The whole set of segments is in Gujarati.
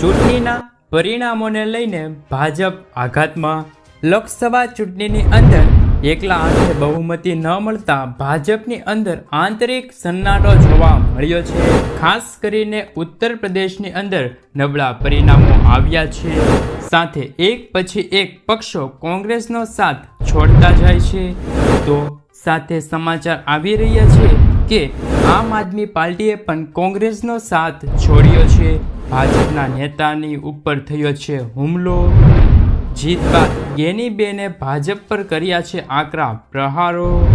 ચૂંટણીના પરિણામોને લઈને ભાજપ આઘાતમાં. લોકસભા ચૂંટણીની અંદર એકલા આંખે બહુમતી ન મળતા ભાજપની અંદર આંતરિક સન્નાટો જોવા મળ્યો છે. ખાસ કરીને ઉત્તર પ્રદેશની અંદર નબળા પરિણામો આવ્યા છે. સાથે એક પછી એક પક્ષો કોંગ્રેસનો સાથ છોડતા જાય છે. તો સાથે સમાચાર આવી રહ્યા છે કે આમ આદમી પાર્ટીએ પણ કોંગ્રેસનો સાથ છોડ્યો છે. ભાજપના નેતાની ઉપર થયો છે હુમલો. જીત બાદ ગેનીબેને ભાજપ પર કર્યા છે આકરા પ્રહારો.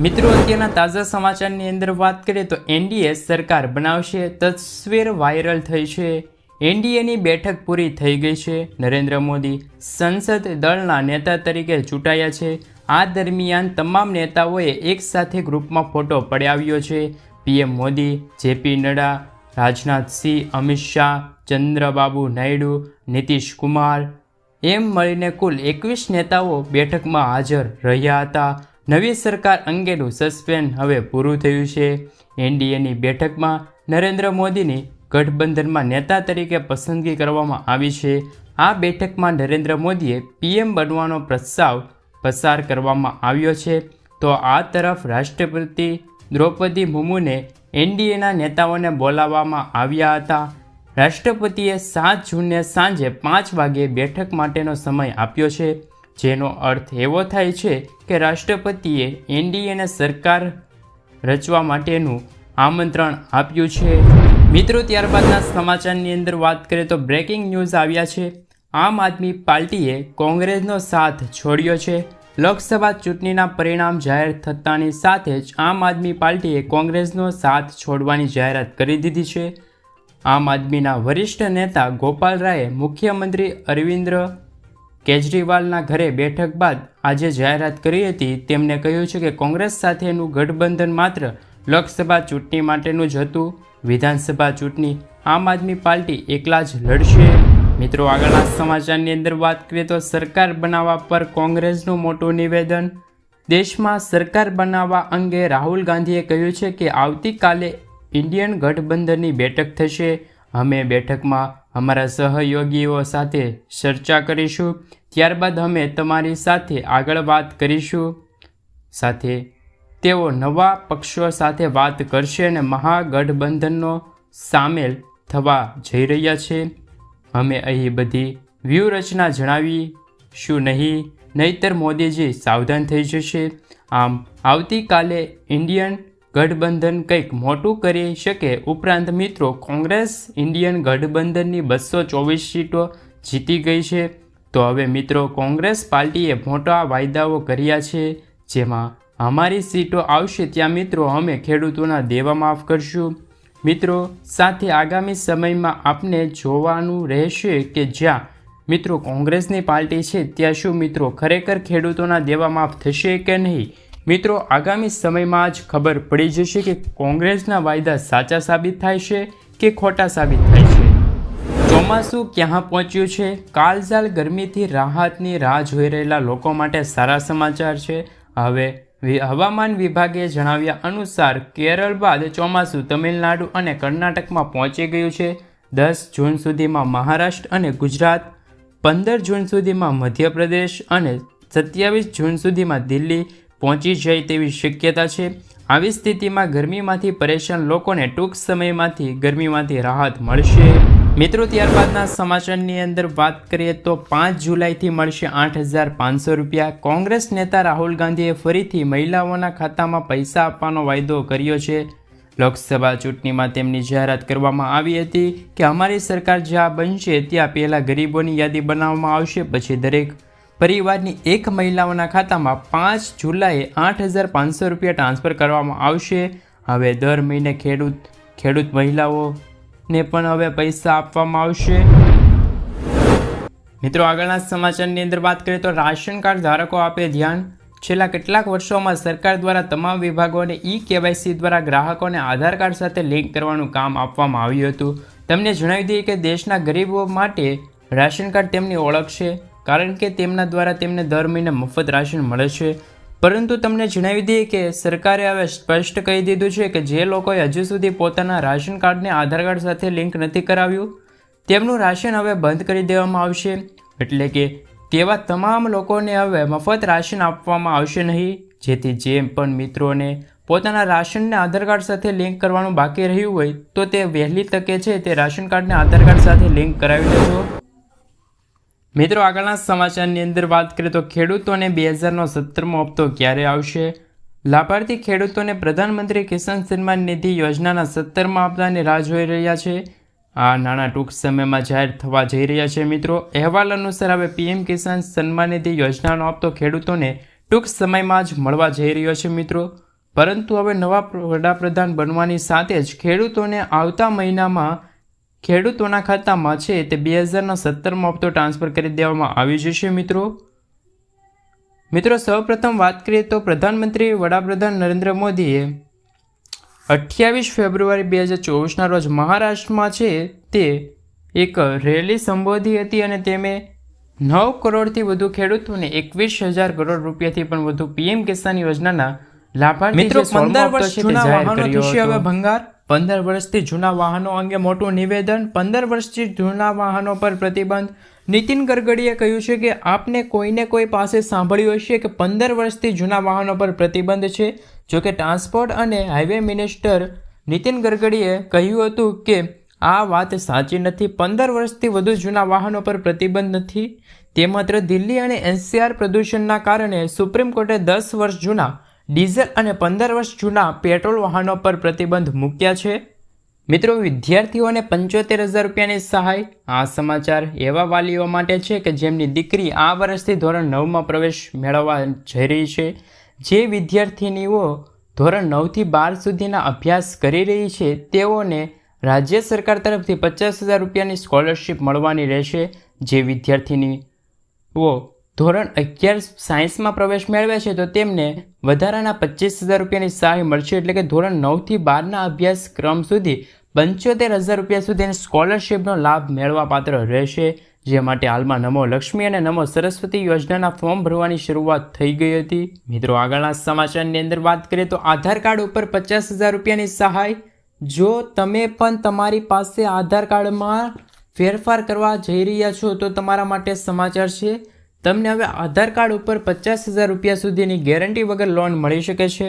મિત્રો, અત્યારના તાજા સમાચારની અંદર વાત કરીએ તો એનડીએ સરકાર બનાવશે. તસવીર વાયરલ થઈ છે. એનડીએની બેઠક પૂરી થઈ ગઈ છે. નરેન્દ્ર મોદી સંસદ દળના નેતા તરીકે ચૂંટાયા છે. આ દરમિયાન તમામ નેતાઓએ એકસાથે ગ્રુપમાં ફોટો પડાવ્યો છે. પીએમ મોદી, જેપી નડ્ડા રાજનાથસિંહ અમિત શાહ, ચંદ્રબાબુ નાયડુ, નીતિશ કુમાર એમ મળીને કુલ એકવીસ નેતાઓ બેઠકમાં હાજર રહ્યા હતા. નવી સરકાર અંગેનું સસ્પેન્સ હવે પૂરું થયું છે. એનડીએની બેઠકમાં નરેન્દ્ર મોદીની ગઠબંધનમાં નેતા તરીકે પસંદગી કરવામાં આવી છે. આ બેઠકમાં નરેન્દ્ર મોદીએ પીએમ બનવાનો પ્રસ્તાવ પસાર કરવામાં આવ્યો છે. તો આ તરફ રાષ્ટ્રપતિ દ્રૌપદી મુર્મુને એનડીએના નેતાઓને બોલાવવામાં આવ્યા હતા. રાષ્ટ્રપતિએ સાત જૂનને સાંજે પાંચ વાગે બેઠક માટેનો સમય આપ્યો છે, જેનો અર્થ એવો થાય છે કે રાષ્ટ્રપતિએ એનડીએને સરકાર રચવા માટેનું આમંત્રણ આપ્યું છે. મિત્રો, ત્યારબાદના સમાચારની અંદર વાત કરીએ તો બ્રેકિંગ ન્યૂઝ આવ્યા છે. આમ આદમી પાર્ટીએ કોંગ્રેસનો સાથ છોડ્યો છે. લોકસભા ચૂંટણીના પરિણામ જાહેર થતાની સાથે જ આમ આદમી પાર્ટીએ કોંગ્રેસનો સાથ છોડવાની જાહેરાત કરી દીધી છે. આમ આદમીના વરિષ્ઠ નેતા ગોપાલ રાયે મુખ્યમંત્રી અરવિંદ કેજરીવાલના ઘરે બેઠક બાદ આજે જાહેરાત કરી હતી. તેમણે કહ્યું છે કે કોંગ્રેસ સાથેનું ગઠબંધન માત્ર લોકસભા ચૂંટણી માટેનું જ હતું. વિધાનસભા ચૂંટણી આમ આદમી પાર્ટી એકલા જ લડશે. મિત્રો, આગળના સમાચારની અંદર વાત કરીએ તો સરકાર બનાવવા પર કોંગ્રેસનું મોટું નિવેદન. દેશમાં સરકાર બનાવવા અંગે રાહુલ ગાંધીએ કહ્યું છે કે આવતીકાલે ઇન્ડિયન ગઠબંધનની બેઠક થશે. અમે બેઠકમાં અમારા સહયોગીઓ સાથે ચર્ચા કરીશું. ત્યારબાદ અમે તમારી સાથે આગળ વાત કરીશું. સાથે તેઓ નવા પક્ષો સાથે વાત કરશે અને મહાગઠબંધનનો સામેલ થવા જઈ રહ્યા છે. અમે અહીં બધી વ્યૂહરચના જણાવીશું નહીં, નહીતર મોદીજી સાવધાન થઈ જશે, આમ આવતીકાલે ઇન્ડિયન ગઠબંધન કંઈક મોટું કરી શકે ઉપરાંત મિત્રો, કોંગ્રેસ ઇન્ડિયન ગઠબંધનની બસો ચોવીસ સીટો જીતી ગઈ છે. તો હવે મિત્રો, કોંગ્રેસ પાર્ટીએ મોટા વાયદાઓ કર્યા છે, જેમાં અમારી સીટો આવશે ત્યાં મિત્રો અમે ખેડૂતોના દેવા માફ કરશું. મિત્રો, સાથે આગામી સમયમાં આપને જોવાનું રહેશે કે જ્યાં મિત્રો કોંગ્રેસની પાર્ટી છે, ત્યાં શું મિત્રો ખરેખર ખેડૂતોના દેવા માફ થશે કે નહીં? મિત્રો, આગામી સમયમાં જ ખબર પડી જશે કે કોંગ્રેસના વાયદા સાચા સાબિત થાય છે કે ખોટા સાબિત થાય છે? ચોમાસું ક્યાં પહોંચ્યું છે? કાલઝાલ ગરમીથી રાહતની રાહ જોઈ રહેલા લોકો માટે સારા સમાચાર છે. હવે હવામાન વિભાગે જણાવ્યા અનુસાર કેરળ બાદ ચોમાસું તમિલનાડુ અને કર્ણાટકમાં પહોંચી ગયું છે. દસ જૂન સુધીમાં મહારાષ્ટ્ર અને ગુજરાત, પંદર જૂન સુધીમાં મધ્યપ્રદેશ અને સત્યાવીસ જૂન સુધીમાં દિલ્હી પહોંચી જાય તેવી શક્યતા છે. આવી સ્થિતિમાં ગરમીમાંથી પરેશાન લોકોને ટૂંક સમયમાંથી ગરમીમાંથી રાહત મળશે. મિત્રો, ત્યારબાદના સમાચારની અંદર વાત કરીએ તો પાંચ જુલાઈથી મળશે આઠ હજાર પાંચસો રૂપિયા. કોંગ્રેસ નેતા રાહુલ ગાંધીએ ફરીથી મહિલાઓના ખાતામાં પૈસા આપવાનો વાયદો કર્યો છે. લોકસભા ચૂંટણીમાં તેમની જાહેરાત કરવામાં આવી હતી કે અમારી સરકાર જ્યાં બનશે ત્યાં પહેલાં ગરીબોની યાદી બનાવવામાં આવશે, પછી દરેક પરિવારની એક મહિલાઓના ખાતામાં પાંચ જુલાઈએ આઠ હજાર પાંચસો રૂપિયા ટ્રાન્સફર કરવામાં આવશે. હવે દર મહિને ખેડૂત ખેડૂત મહિલાઓને પણ હવે પૈસા આપવામાં આવશે. મિત્રો, આગળના સમાચારની અંદર વાત કરીએ તો રાશન કાર્ડ ધારકો આપે ધ્યાન. છેલ્લા કેટલાક વર્ષોમાં સરકાર દ્વારા તમામ વિભાગોને ઈ કેવાયસી દ્વારા ગ્રાહકોને આધાર કાર્ડ સાથે લિંક કરવાનું કામ આપવામાં આવ્યું હતું. તમને જણાવી દઈએ કે દેશના ગરીબો માટે રાશન કાર્ડ તેમની ઓળખ છે, કારણ કે તેમના દ્વારા તેમને દર મહિને મફત રાશન મળે છે. પરંતુ તમને જણાવી દઈએ કે સરકારે હવે સ્પષ્ટ કહી દીધું છે કે જે લોકોએ હજુ સુધી પોતાના રાશન કાર્ડને આધાર કાર્ડ સાથે લિંક નથી કરાવ્યું, તેમનું રાશન હવે બંધ કરી દેવામાં આવશે. એટલે કે તેવા તમામ લોકોને હવે મફત રાશન આપવામાં આવશે નહીં. જેથી જે પણ મિત્રોને પોતાના રાશનને આધાર કાર્ડ સાથે લિંક કરવાનું બાકી રહ્યું હોય, તો તે વહેલી તકે છે તે રાશન કાર્ડને આધાર કાર્ડ સાથે લિંક કરાવી લેજો. મિત્રો, આગળના સમાચારની અંદર વાત કરીએ તો ખેડૂતોને બે હજારનો સત્તરમો હપ્તો ક્યારે આવશે? લાભાર્થી ખેડૂતોને પ્રધાનમંત્રી કિસાન સન્માન નિધિ યોજનાના સત્તરમા હપ્તાની રાહ જોઈ રહ્યા છે. આ નાણાં ટૂંક સમયમાં જાહેર થવા જઈ રહ્યા છે. મિત્રો, અહેવાલ અનુસાર હવે પીએમ કિસાન સન્માન નિધિ યોજનાનો હપ્તો ખેડૂતોને ટૂંક સમયમાં જ મળવા જઈ રહ્યો છે, મિત્રો. પરંતુ હવે નવા વડાપ્રધાન બનવાની સાથે જ ખેડૂતોને આવતા મહિનામાં ખેડૂતોના ખાતામાં છે તે બે હજારના સત્તરમાં હપ્તો ટ્રાન્સફર કરી દેવામાં આવી જશે મિત્રો મિત્રો સૌપ્રથમ વાત કરીએ તો પ્રધાનમંત્રી વડાપ્રધાન નરેન્દ્ર મોદીએ અઠ્યાવીસ ફેબ્રુઆરી બે હજાર ચોવીસના રોજ મહારાષ્ટ્રમાં છે તે એક રેલી સંબોધી હતી અને તેમે નવ કરોડથી વધુ ખેડૂતોને એકવીસ હજાર કરોડ રૂપિયાથી પણ વધુ પીએમ કિસાન યોજનાના લાભાર્થી મિત્રો, જે સોળમો 15 હપ્તો વર્ષ જૂના. હવે ભંગાર પંદર વર્ષથી જૂના વાહનો અંગે મોટું નિવેદન, પંદર વર્ષથી જૂના વાહનો પર પ્રતિબંધ. નીતિન ગડકરીએ કહ્યું છે કે આપને કોઈને કોઈ પાસે સાંભળ્યું હશે કે પંદર વર્ષથી જૂના વાહનો પર પ્રતિબંધ છે? જો કે ટ્રાન્સપોર્ટ અને હાઈવે મિનિસ્ટર નીતિન ગડકરીએ કહ્યું હતું કે આ વાત સાચી નથી. પંદર વર્ષથી વધુ જૂના વાહનો પર પ્રતિબંધ નથી. તે માત્ર દિલ્હી અને એનસીઆર પ્રદૂષણના કારણે સુપ્રીમ કોર્ટે દસ વર્ષ જૂના ડીઝલ અને પંદર વર્ષ જૂના પેટ્રોલ વાહનો પર પ્રતિબંધ મૂક્યા છે. મિત્રો, વિદ્યાર્થીઓને પંચોતેર હજાર રૂપિયાની સહાય. આ સમાચાર એવા વાલીઓ માટે છે કે જેમની દીકરી આ વર્ષથી ધોરણ નવમાં પ્રવેશ મેળવવા જઈ રહી છે. જે વિદ્યાર્થીનીઓ ધોરણ નવથી બાર સુધીના અભ્યાસ કરી રહી છે, તેઓને રાજ્ય સરકાર તરફથી પચાસ હજાર રૂપિયાની સ્કોલરશિપ મળવાની રહેશે. જે વિદ્યાર્થીનીઓ ધોરણ અગિયાર સાયન્સમાં પ્રવેશ મેળવે છે તો તેમને વધારાના પચીસ હજાર રૂપિયાની સહાય મળશે એટલે કે ધોરણ નવથી બારના અભ્યાસક્રમ સુધી પંચોતેર હજાર રૂપિયા સુધીની સ્કોલરશિપનો લાભ મેળવવા પાત્ર રહેશે. જે માટે હાલમાં નમો લક્ષ્મી અને નમો સરસ્વતી યોજનાના ફોર્મ ભરવાની શરૂઆત થઈ ગઈ હતી. મિત્રો, આગળના સમાચારની અંદર વાત કરીએ તો આધાર કાર્ડ ઉપર પચાસ હજાર રૂપિયાની સહાય. જો તમે પણ તમારી પાસે આધાર કાર્ડમાં ફેરફાર કરવા જઈ રહ્યા છો તો તમારા માટે સમાચાર છે. તમને હવે આધાર કાર્ડ ઉપર પચાસ હજાર રૂપિયા સુધીની ગેરંટી વગર લોન મળી શકે છે?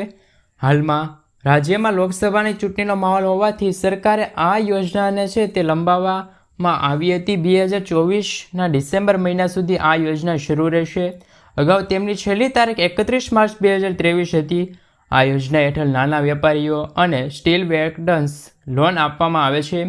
હાલમાં રાજ્યમાં લોકસભાની ચૂંટણીનો માહોલ હોવાથી સરકારે આ યોજનાને છે તે લંબાવવામાં આવી હતી. બે હજાર ચોવીસના ડિસેમ્બર મહિના સુધી આ યોજના શરૂ રહેશે. અગાઉ તેમની છેલ્લી તારીખ એકત્રીસ માર્ચ બે હજાર ત્રેવીસ હતી. આ યોજના હેઠળ નાના વેપારીઓ અને સ્ટીલ વેકડન્સ લોન આપવામાં આવે છે.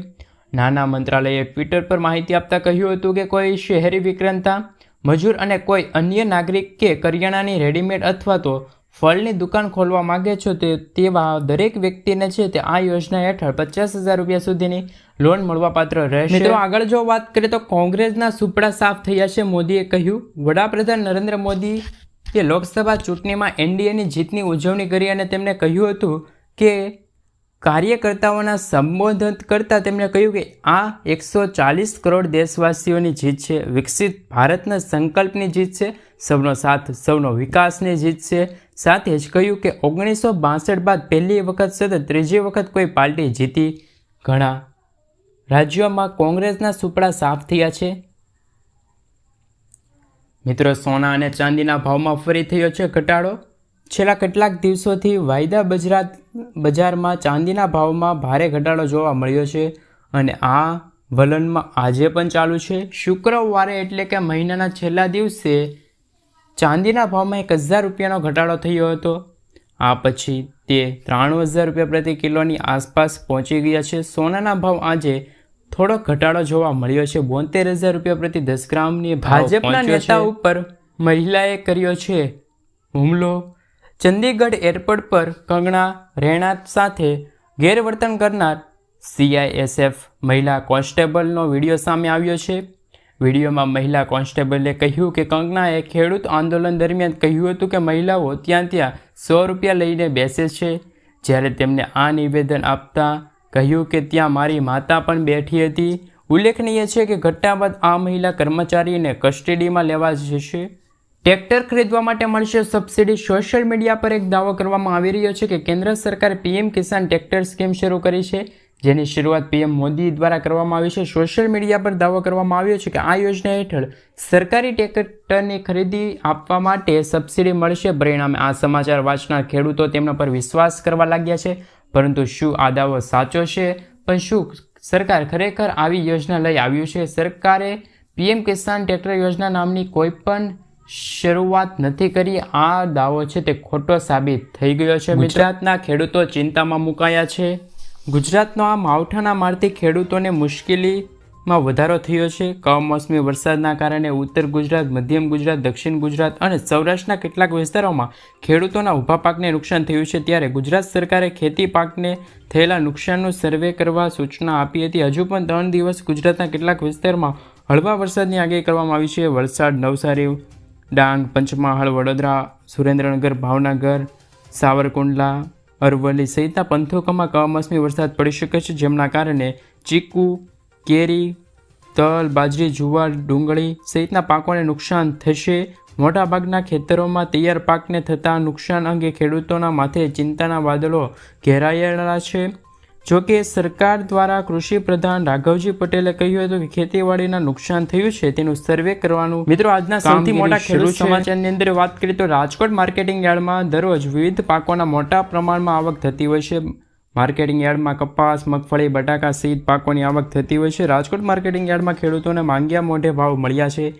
નાના મંત્રાલયે ટ્વિટર પર માહિતી આપતા કહ્યું હતું કે કોઈ શહેરી વિક્રેતા મજૂર અને કોઈ અન્ય નાગરિક કે કરિયાણાની રેડીમેડ અથવા તો ફળની દુકાન ખોલવા માગે છો તે, તેવા દરેક વ્યક્તિને છે તે આ યોજના હેઠળ પચાસ હજાર રૂપિયા સુધીની લોન મળવાપાત્ર રહેશે. મિત્રો, આગળ જો વાત કરીએ તો કોંગ્રેસના સુપડા સાફ થયા છે, મોદીએ કહ્યું. વડાપ્રધાન નરેન્દ્ર મોદી એ લોકસભા ચૂંટણીમાં એનડીએની જીતની ઉજવણી કરી અને તેમણે કહ્યું હતું કે કાર્યકર્તાઓના સંબોધન કરતાં તેમણે કહ્યું કે આ એકસો ચાલીસ કરોડ દેશવાસીઓની જીત છે, વિકસિત ભારતના સંકલ્પની જીત છે, સૌનો સાથ, સૌનો વિકાસની જીત છે. સાથે જ કહ્યું કે ઓગણીસો બાસઠ બાદ પહેલી વખત સતત ત્રીજી વખત કોઈ પાર્ટી જીતી. ઘણા રાજ્યોમાં કોંગ્રેસના સુપડા સાફ થયા છે. મિત્રો, સોના અને ચાંદીના ભાવમાં ફરી થયો છે ઘટાડો. છેલ્લા કેટલાક દિવસોથી વાયદા બજરાત બજારમાં ચાંદીના ભાવમાં ભારે ઘટાડો જોવા મળ્યો છે અને આ વલણમાં આજે પણ ચાલુ છે. શુક્રવારે એટલે કે મહિનાના છેલ્લા દિવસે ચાંદીના ભાવમાં એક હજાર રૂપિયાનો ઘટાડો થયો હતો. આ પછી તે ત્રાણું હજાર રૂપિયા પ્રતિ કિલોની આસપાસ પહોંચી ગયા છે. સોનાના ભાવ આજે થોડો ઘટાડો જોવા મળ્યો છે. બોતેર હજાર રૂપિયા પ્રતિ દસ ગ્રામની ભાજપના નેતા ઉપર મહિલાએ કર્યો છે હુમલો. ચંદીગઢ એરપોર્ટ પર કંગના રહેણાંક સાથે ગેરવર્તન કરનાર સીઆઈએસએફ મહિલા કોન્સ્ટેબલનો વીડિયો સામે આવ્યો છે. વિડીયોમાં મહિલા કોન્સ્ટેબલે કહ્યું કે કંગનાએ ખેડૂત આંદોલન દરમિયાન કહ્યું હતું કે મહિલાઓ ત્યાં ત્યાં સો રૂપિયા લઈને બેસે છે. જ્યારે તેમને આ નિવેદન આપતા કહ્યું કે ત્યાં મારી માતા પણ બેઠી હતી. ઉલ્લેખનીય છે કે ઘટના બાદ આ મહિલા કર્મચારીને કસ્ટડીમાં લેવા જશે. ટ્રેક્ટર ખરીદવા માટે મળશે સબસિડી. સોશિયલ મીડિયા પર એક દાવો કરવામાં આવી રહ્યો છે કે કેન્દ્ર સરકારે પીએમ કિસાન ટ્રેક્ટર સ્કીમ શરૂ કરી છે. જેની શરૂઆત પીએમ મોદી દ્વારા કરવામાં આવી છે. સોશિયલ મીડિયા પર દાવો કરવામાં આવ્યો છે કે આ યોજના હેઠળ સરકારી ટ્રેક્ટરની ખરીદી આપવા માટે સબસિડી મળશે. પરિણામે આ સમાચાર વાંચનાર ખેડૂતો તેમના પર વિશ્વાસ કરવા લાગ્યા છે. પરંતુ શું આ દાવો સાચો છે? પણ શું સરકાર ખરેખર આવી યોજના લઈ આવ્યું છે? સરકારે પીએમ કિસાન ટ્રેક્ટર યોજના નામની કોઈ પણ શરૂઆત નથી કરી. આ દાવો છે તે ખોટો સાબિત થઈ ગયો છે. ગુજરાતના ખેડૂતો ચિંતામાં મુકાયા છે. ગુજરાતનો આ માવઠાના મારથી ખેડૂતોને મુશ્કેલીમાં વધારો થયો છે. કમોસમી વરસાદના કારણે ઉત્તર ગુજરાત મધ્યમ ગુજરાત દક્ષિણ ગુજરાત અને સૌરાષ્ટ્રના કેટલાક વિસ્તારોમાં ખેડૂતોના ઊભા પાકને નુકસાન થયું છે. ત્યારે ગુજરાત સરકારે ખેતી પાકને થયેલા નુકસાનનું સર્વે કરવા સૂચના આપી હતી. હજુ પણ ત્રણ દિવસ ગુજરાતના કેટલાક વિસ્તારમાં હળવા વરસાદની આગાહી કરવામાં આવી છે. વલસાડ નવસારી ડાંગ, પંચમહાલ, વડોદરા, સુરેન્દ્રનગર, ભાવનગર, સાવરકુંડલા, અરવલ્લી સહિતના પંથકોમાં કમોસમી વરસાદ પડી શકે છે, જેમના કારણે ચીકુ, કેરી, તલ, બાજરી, જુવાર, ડુંગળી સહિતના પાકોને નુકસાન થશે. મોટાભાગના ખેતરોમાં તૈયાર પાકને થતા નુકસાન અંગે ખેડૂતોના માથે ચિંતાના વાદળો ઘેરાયેલા છે. જો કે સરકાર દ્વારા કૃષિ પ્રધાન રાઘવજી પટેલે કહ્યું હતું કે ખેતીવાડીના નુકસાન થયું છે તેનું સર્વે કરવાનું. મિત્રો આજના સૌથી મોટા ખેડૂત સમાચારની અંદર વાત કરીએ તો રાજકોટ માર્કેટિંગ યાર્ડમાં દરરોજ વિવિધ પાકોના મોટા પ્રમાણમાં આવક થતી હોય છે. માર્કેટિંગ યાર્ડમાં કપાસ મગફળી બટાકા સહિત પાકોની આવક થતી હોય છે. રાજકોટ માર્કેટિંગ યાર્ડમાં ખેડૂતોને માંગ્યા મોઢે ભાવ મળ્યા છે.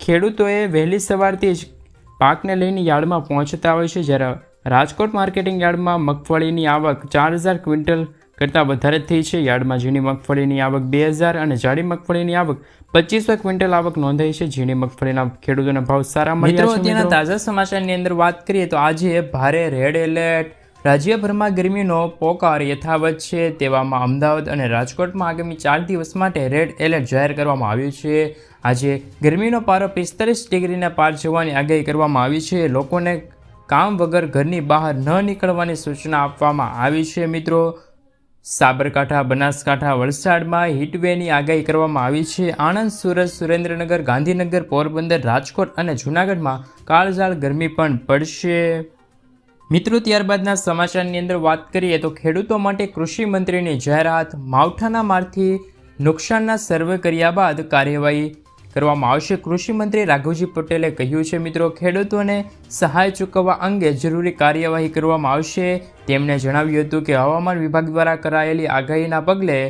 ખેડૂતોએ વહેલી સવારથી જ પાકને લઈને યાર્ડમાં પહોંચતા હોય છે. જ્યારે રાજકોટ માર્કેટિંગ યાર્ડમાં મગફળીની આવક ચાર હજાર ક્વિન્ટલ કરતાં વધારે થઈ છે. યાર્ડમાં ઝીણી મગફળીની આવક બે હજાર અને જાડી મગફળીની આવક પચીસો ક્વિન્ટલ આવક નોંધાઈ છે. ઝીણી મગફળીના ખેડૂતોના ભાવ સારા મળ્યા છે અત્યારના તાજા સમાચારની અંદર વાત કરીએ તો આજે ભારે રેડ એલર્ટ રાજ્યભરમાં ગરમીનો પોકાર યથાવત છે. તેવામાં અમદાવાદ અને રાજકોટમાં આગામી ચાર દિવસ માટે રેડ એલર્ટ જાહેર કરવામાં આવ્યું છે. આજે ગરમીનો પારો પિસ્તાલીસ ડિગ્રીના પાર જવાની આગાહી કરવામાં આવી છે. લોકોને કામ વગર ઘરની બહાર ન નીકળવાની સૂચના આપવામાં આવી છે મિત્રો. સાબરકાંઠા, બનાસકાંઠા, વલસાડમાં હીટવેની આગાહી કરવામાં આવી છે. આણંદ, સુરત, સુરેન્દ્રનગર, ગાંધીનગર, પોરબંદર, રાજકોટ અને જૂનાગઢમાં કાળઝાળ ગરમી પણ પડશે. મિત્રો, ત્યારબાદના સમાચારની અંદર વાત કરીએ તો ખેડૂતો માટે કૃષિ મંત્રીની જાહેરાત, માવઠાના મારથી નુકસાનના સર્વે કર્યા બાદ કાર્યવાહી કરવામાં આવશે. કૃષિ મંત્રી રાઘવજી પટેલે કહ્યું છે, મિત્રો, ખેડૂતોને સહાય ચૂકવવા અંગે જરૂરી કાર્યવાહી કરવામાં આવશે. તેમણે જણાવ્યું હતું કે, હવામાન વિભાગ દ્વારા કરાયેલી આગાહીના પગલે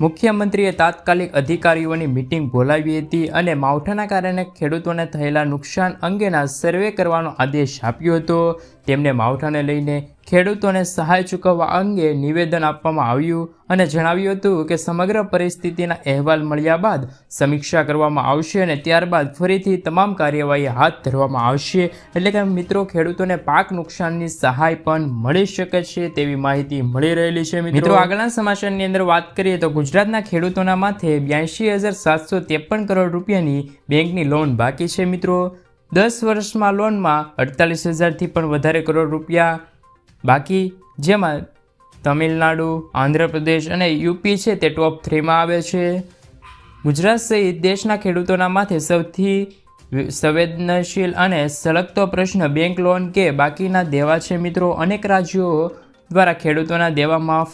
મુખ્યમંત્રીએ તાત્કાલિક અધિકારીઓની મિટિંગ બોલાવી હતી અને માવઠાના કારણે ખેડૂતોને થયેલા નુકસાન અંગેના સર્વે કરવાનો આદેશ આપ્યો હતો. તેમને માવઠાને લઈને ખેડૂતોને સહાય ચૂકવવા અંગે નિવેદન આપવામાં આવ્યું અને જણાવ્યું હતું કે સમગ્ર પરિસ્થિતિના અહેવાલ મળ્યા બાદ સમીક્ષા કરવામાં આવશે અને ત્યારબાદ ફરીથી તમામ કાર્યવાહી હાથ ધરવામાં આવશે. એટલે કે મિત્રો, ખેડૂતોને પાક નુકસાનની સહાય પણ મળી શકે છે તેવી માહિતી મળી રહેલી છે, મિત્રો. આગળના સમાચારની અંદર વાત કરીએ તો ગુજરાતના ખેડૂતોના માથે બ્યાસી હજાર સાતસો ત્રેપન કરોડ રૂપિયાની બેંકની લોન બાકી છે, મિત્રો. દસ વર્ષમાં લોનમાં અડતાલીસ હજારથી પણ વધારે કરોડ રૂપિયા. બાકી જેમાં તમિલનાડુ, આંધ્રપ્રદેશ અને યુપી છે તે ટોપ થ્રીમાં આવે છે. ગુજરાત સહિત દેશના ખેડૂતોના માથે સૌથી સંવેદનશીલ અને સળગતો પ્રશ્ન બેંક લોન કે બાકીના દેવા છે મિત્રો? અનેક રાજ્યો દ્વારા ખેડૂતોના દેવા માફ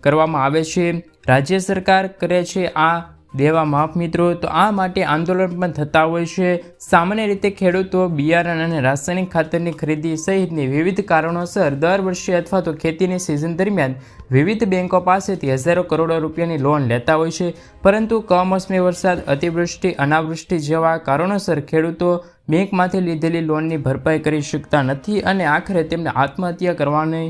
કરવામાં આવે છે. રાજ્ય સરકાર કરે છે આ દેવા માફ મિત્રો. તો આ માટે આંદોલન પણ થતા હોય છે. સામાન્ય રીતે ખેડૂતો બિયારણ અને રાસાયણિક ખાતરની ખરીદી સહિતની વિવિધ કારણોસર દર વર્ષે અથવા તો ખેતીની સિઝન દરમિયાન વિવિધ બેન્કો પાસેથી હજારો કરોડો રૂપિયાની લોન લેતા હોય છે. પરંતુ કમોસમી વરસાદ, અતિવૃષ્ટિ, અનાવૃષ્ટિ જેવા કારણોસર ખેડૂતો બેંકમાંથી લીધેલી લોનની ભરપાઈ કરી શકતા નથી અને આખરે તેમને આત્મહત્યા કરવાની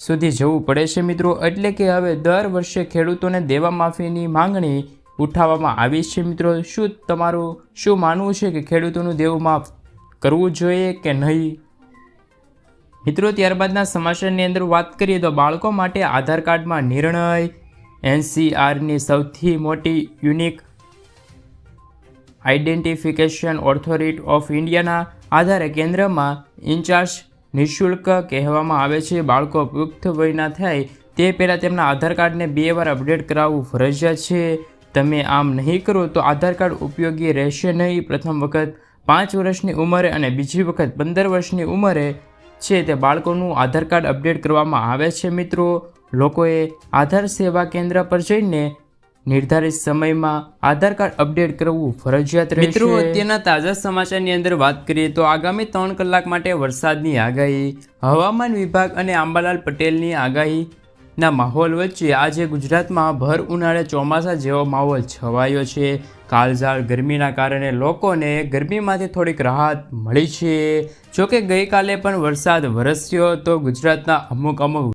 સુધી જવું પડે છે મિત્રો. એટલે કે હવે દર વર્ષે ખેડૂતોને દેવા માફીની માંગણી ઉઠાવવામાં આવી છે મિત્રો. શું તમારું શું માનવું છે કે ખેડૂતોનું દેવું માફ કરવું જોઈએ કે નહીં? મિત્રો, ત્યારબાદના સમાચારની અંદર વાત કરીએ તો બાળકો માટે આધાર કાર્ડમાં નિર્ણય એનસીઆરની સૌથી મોટી યુનિક આઇડેન્ટિફિકેશન ઓથોરિટી ઓફ ઇન્ડિયાના આધારે કેન્દ્રમાં ઇન્ચાર્જ નિઃશુલ્ક કહેવામાં આવે છે. બાળકો પુખ્ત વયના થાય તે પહેલાં તેમના આધાર કાર્ડને બે વાર અપડેટ કરાવવું ફરજિયાત છે. તમે આમ નહીં કરો તો આધાર કાર્ડ ઉપયોગી રહેશે નહીં. પ્રથમ વખત પાંચ વર્ષની ઉંમરે અને બીજી વખત પંદર વર્ષની ઉંમરે છે તે બાળકોનું આધાર કાર્ડ અપડેટ કરવામાં આવે છે મિત્રો. લોકોએ આધાર સેવા કેન્દ્ર પર જઈને નિર્ધારિત સમયમાં આધાર કાર્ડ અપડેટ કરવું ફરજિયાત રહેશે. મિત્રો, અત્યારના તાજા સમાચારની અંદર વાત કરીએ તો આગામી ત્રણ કલાક માટે વરસાદની આગાહી, હવામાન વિભાગ અને આંબાલાલ પટેલની આગાહીના માહોલ વચ્ચે આજે ગુજરાતમાં ભર ઉનાળે ચોમાસા જેવો માહોલ છવાયો છે. કાળઝાળ ગરમીના કારણે લોકોને ગરમીમાંથી થોડીક રાહત મળી છે. જોકે ગઈકાલે પણ વરસાદ વરસ્યો તો ગુજરાતના અમુક અમુક